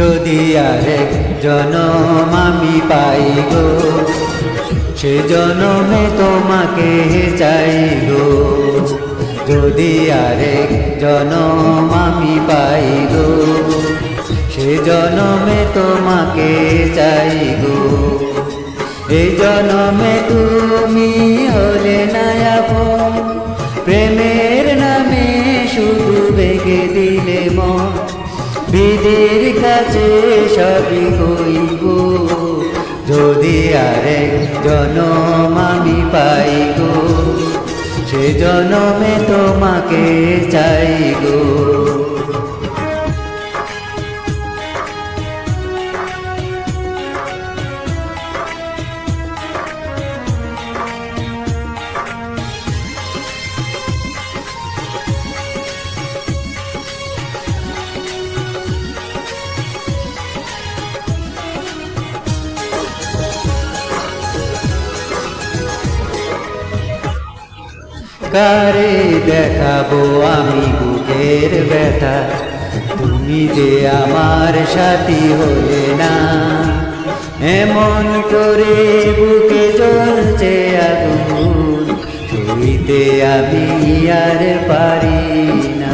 যদি আরেক জনম আমি পাই গো, সে জনমে তোমাকে চাই গো। যদি আরেক জনম আমি পাই গো, সে জনমে তোমাকে চাই গো। এই জনমে তুমি হলে নায়াপন প্রেমের নামে শুধু বেগে দিলে মন। বিধির কাছে সবই কইব। যদি আরে জনম আমি পাই সে জনমে তোমাকে চাই কারে দেখাবো আমি বুকের ব্যথা। তুমি যে আমার সাথী হলে না, এমন করে বুকে জ্বলছে আগুন। ছুঁইতে আমি আর পারি না।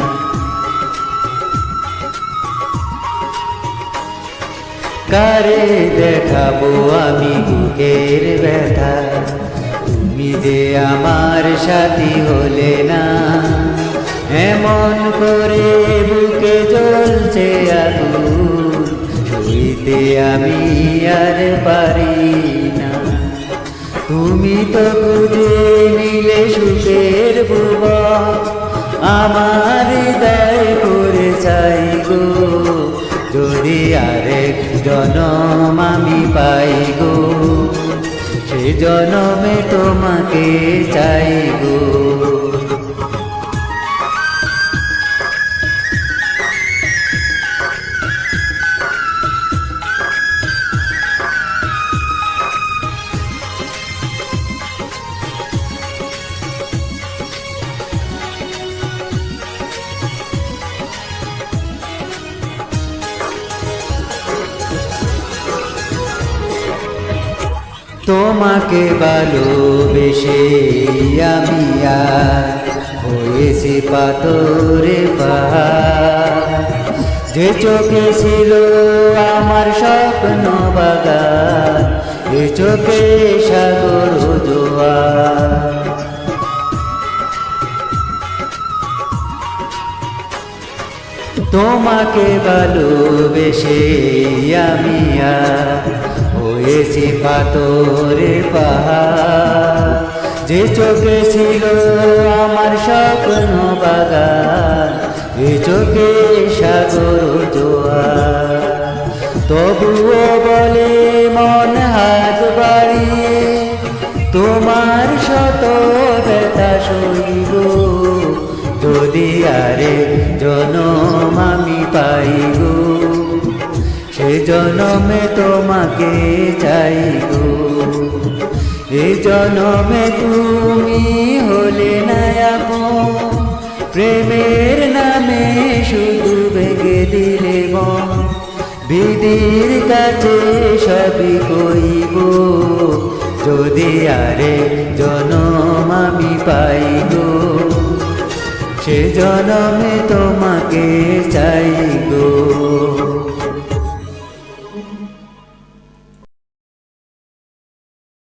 কারে দেখাবো আমি বুকের ব্যথা? যে আমার সাথী হলে না। এমন করে বুকে জ্বলছে আগুন ছুঁইতে আমি আর পারি না। তুমি তো খুঁজে নিলে সুখের বুবা আমার হৃদয় করে চাই গো। যদি আরেক জনম আমি পাই গো জনমে তোমাকে চাই তোমাকে ভালোবেসে আমি আর হয়েছি পাথরে যে চোখে ছিল আমার স্বপ্ন বাগান এ চোখে সাগর জোয়ার। তোমাকে ভালোবেসে আমি আর হয়েছি পাথরে পাহাড়। যে চোখে ছিল আমার স্বপ্ন বাগান, এ চোখে সাগর জোয়ার। তবুও বলে মন হাত বাড়িয়ে, তোমার শত ব্যথা সইব যদি আরে জনম জনমে তোমাকে চাই গো। এ জনমে তুমি হলে নায়াপ প্রেমের নামে শুধু ভেঙে দিলে বিধির কাছে সবই কইব। যদি আরে জনম আমি পাইব। সে জনমে তোমাকে